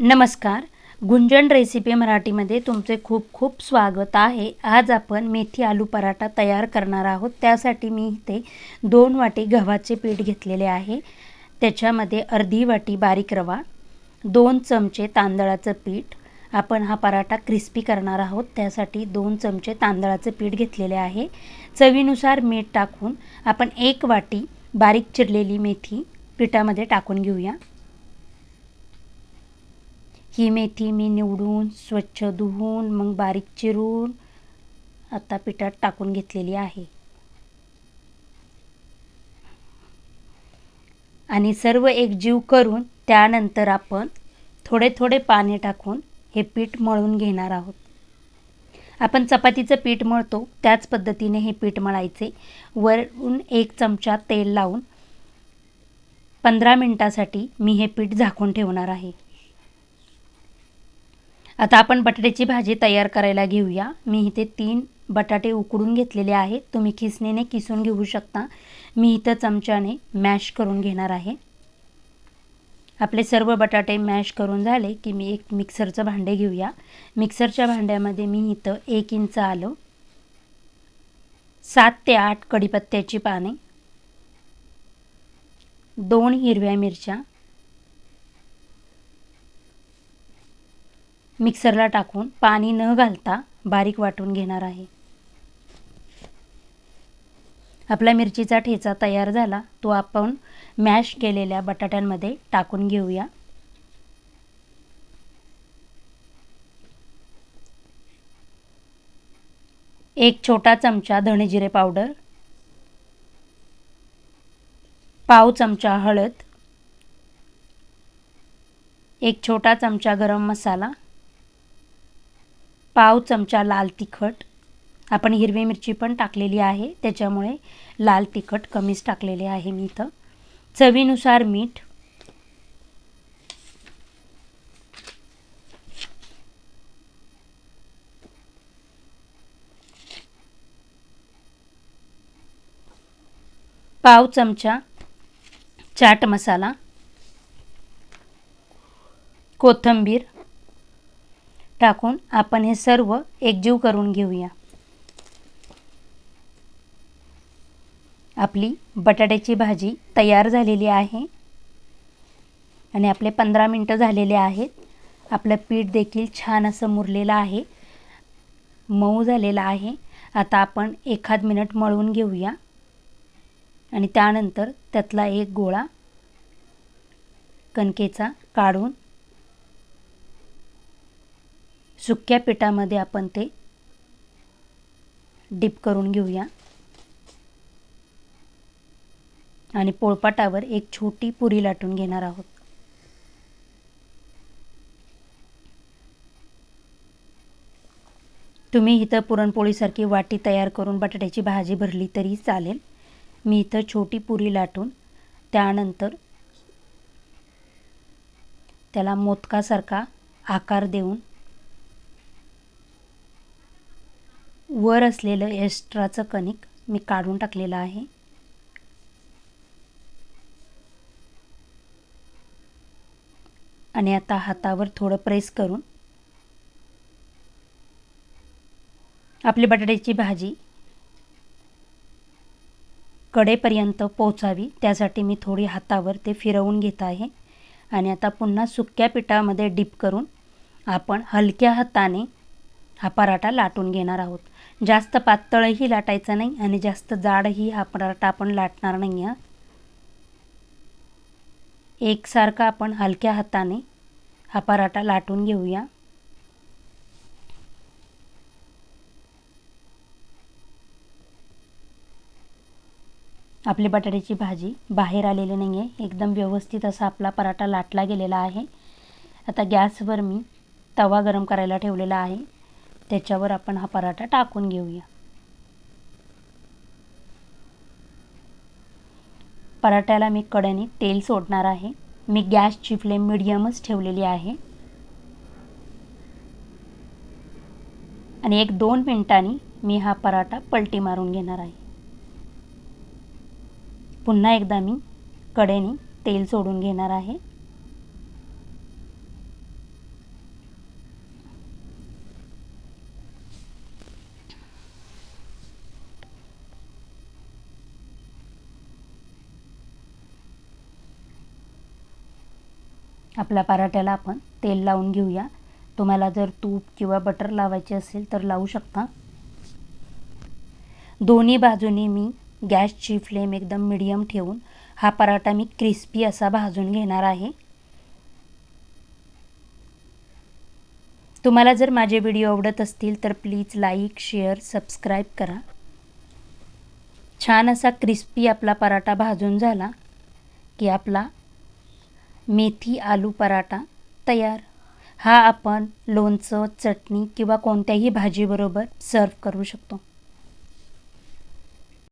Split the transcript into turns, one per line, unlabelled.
नमस्कार. गुंजन रेसिपी मराठीमध्ये तुमचे खूप खूप स्वागत आहे. आज आपण मेथी आलू पराठा तयार करणार आहोत. त्यासाठी मी इथे दोन वाटी गव्हाचे पीठ घेतलेले आहे. त्याच्यामध्ये अर्धी वाटी बारीक रवा दोन चमचे तांदळाचं पीठ. आपण हा पराठा क्रिस्पी करणार आहोत. त्यासाठी दोन चमचे तांदळाचं पीठ घेतलेले आहे. चवीनुसार मीठ टाकून आपण एक वाटी बारीक चिरलेली मेथी पिठामध्ये टाकून घेऊया. ही मेथी मी निवडून स्वच्छ धुवून मग बारीक चिरून आता पिठात टाकून घेतलेली आहे. आणि सर्व एकजीव करून त्यानंतर आपण थोडे थोडे पाणी टाकून हे पीठ मळून घेणार आहोत. आपण चपातीचं पीठ मळतो त्याच पद्धतीने हे पीठ मळायचे. वरून एक चमचा तेल लावून पंधरा मिनटासाठी मी हे पीठ झाकून ठेवणार आहे. आता आपण बटाट्याची भाजी तयार करायला घेऊया. मी इथे तीन बटाटे उकडून घेतलेले आहेत. तुम्ही खिसणीने किसून घेऊ शकता. मी इथं चमच्याने मॅश करून घेणार आहे. आपले सर्व बटाटे मॅश करून झाले की मी एक मिक्सरचं भांडे घेऊया. मिक्सरच्या भांड्यामध्ये मी इथं एक इंच आलं सात ते आठ कढीपत्त्याची पाने दोन हिरव्या मिरच्या मिक्सरला टाकून पाणी न घालता बारीक वाटून घेणार आहे. आपला मिरचीचा ठेचा तयार झाला तो आपण मॅश केलेल्या बटाट्यांमध्ये टाकून घेऊया. एक छोटा चमचा धणेजिरे पावडर पाव चमचा हळद एक छोटा चमचा गरम मसाला पाव चमचा लाल तिखट. आपण हिरवी मिरची पण टाकलेली आहे त्याच्यामुळे लाल तिखट कमीच टाकलेले आहे मी इथं. चवीनुसार मीठ. पाव चमचा चाट मसाला. कोथिंबीर. टाकून आपण हे सर्व एकजीव करून घेऊया. आपली बटाट्याची भाजी तयार झालेली आहे. आणि आपले पंधरा मिनटं झालेले आहेत. आपलं पीठ देखील छान असं मुरलेलं आहे. मऊ झालेलं आहे. आता आपण एखाद मिनिट मळून घेऊया. आणि त्यानंतर त्यातला एक गोळा कणकेचा काढून सुक्या पिठामध्ये आपण ते डिप करून घेऊया. आणि पोळपाटावर एक छोटी पुरी लाटून घेणार आहोत. तुम्ही इथं पुरणपोळीसारखी वाटी तयार करून बटाट्याची भाजी भरली तरी चालेल. मी इथं छोटी पुरी लाटून त्यानंतर त्याला मोदकासारखा आकार देऊन वर असलेलं एक्स्ट्राचं कणिक मी काढून टाकलेलं आहे. आणि आता हातावर थोडं प्रेस करून आपली बटाट्याची भाजी कडेपर्यंत पोचावी त्यासाठी मी थोडी हातावर ते फिरवून घेत आहे. आणि आता पुन्हा सुक्या पिठामध्ये डिप करून आपण हलक्या हाताने हा पराठा लाटून घेणार आहोत. जास्त पातळही लाटायचं नाही आणि जास्त जाडही हा पराठा आपण लाटणार नाही आहे. एकसारखा आपण हलक्या हाताने हा पराठा लाटून घेऊया. आपली बटाट्याची भाजी बाहेर आलेली नाही आहे एकदम व्यवस्थित असा आपला पराठा लाटला गेलेला आहे. आता गॅसवर मी तवा गरम करायला ठेवलेला आहे. त्याच्यावर आपण हा पराठा टाकून घेऊया. पराठ्याला मी कड्याने तेल सोडणार आहे. मी गॅसची फ्लेम मिडियमच ठेवलेली आहे. आणि एक दोन मिनटांनी मी हा पराठा पलटी मारून घेणार आहे. पुन्हा एकदा मी कडेने तेल सोडून घेणार आहे. आपल्या पराठ्याला आपण तेल लावून घेऊया. तुम्हाला जर तूप किंवा बटर लावायचे असेल तर लावू शकता. दोन्ही बाजूनी मी गॅसची फ्लेम एकदम मिडियम ठेवून हा पराठा मी क्रिस्पी असा भाजून घेणार आहे. तुम्हाला जर माझे व्हिडिओ आवडत असतील तर प्लीज लाईक शेअर सबस्क्राईब करा. छान असा क्रिस्पी आपला पराठा भाजून झाला की आपला मेथी आलू पराठा तयार. हा आपण लोणचं चटणी किंवा कोणत्याही भाजीबरोबर सर्व करू शकतो.